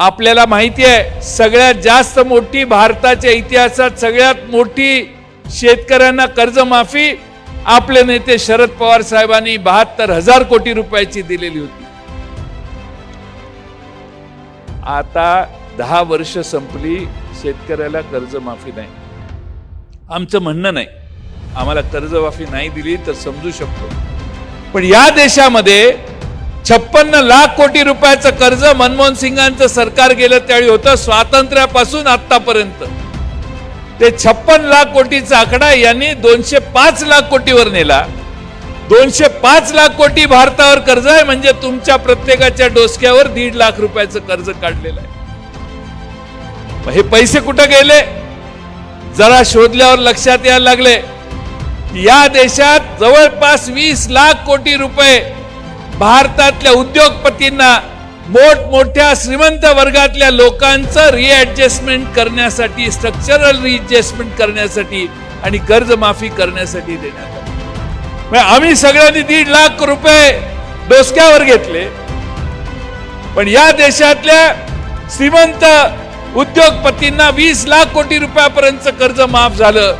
आपल्याला माहिती आहे सगळ्यात जास्त मोठी भारताच्या इतिहासात सगळ्यात मोठी शेतकऱ्यांना कर्जमाफी आपले नेते शरद पवार साहेबांनी बहात्तर हजार कोटी रुपयाची दिलेली होती. आता दहा वर्ष संपली शेतकऱ्याला कर्जमाफी नाही. आमचं म्हणणं नाही. आम्हाला कर्जमाफी नाही दिली तर समजू शकतो. पण या देशामध्ये छप्पन्न लाख कोटी रुपयाचं कर्ज मनमोहन सिंगांचं सरकार गेलं त्यावेळी होतं स्वातंत्र्यापासून आतापर्यंत ते छप्पन लाख कोटीचा आकडा यांनी दोनशे पाच लाख कोटीवर नेला. दोनशे पाच लाख कोटी भारतावर कर्ज आहे म्हणजे तुमच्या प्रत्येकाच्या डोसक्यावर दीड लाख रुपयाचं कर्ज काढलेलं आहे. हे पैसे कुठं गेले? जरा शोधल्यावर लक्षात यायला लागले. या देशात जवळपास वीस लाख कोटी रुपये भारतातल्या उद्योगपतींना मोठमोठ्या श्रीमंत वर्गातल्या लोकांचं रिॲडजस्टमेंट करण्यासाठी स्ट्रक्चरल रिॲडजस्टमेंट करण्यासाठी आणि कर्जमाफी करण्यासाठी देण्यात आलं. म्हणजे आम्ही सगळ्यांनी दीड लाख रुपये डोसक्यावर घेतले. पण या देशातल्या श्रीमंत उद्योगपतींना वीस लाख कोटी रुपयापर्यंत कर्ज माफ झालं.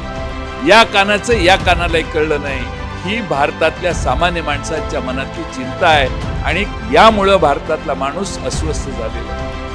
या कानाचं या कानाला कळलं नाही. ही भारतातल्या सामान्य माणसांच्या मनातली चिंता आहे आणि यामुळं भारतातला माणूस अस्वस्थ झालेला आहे.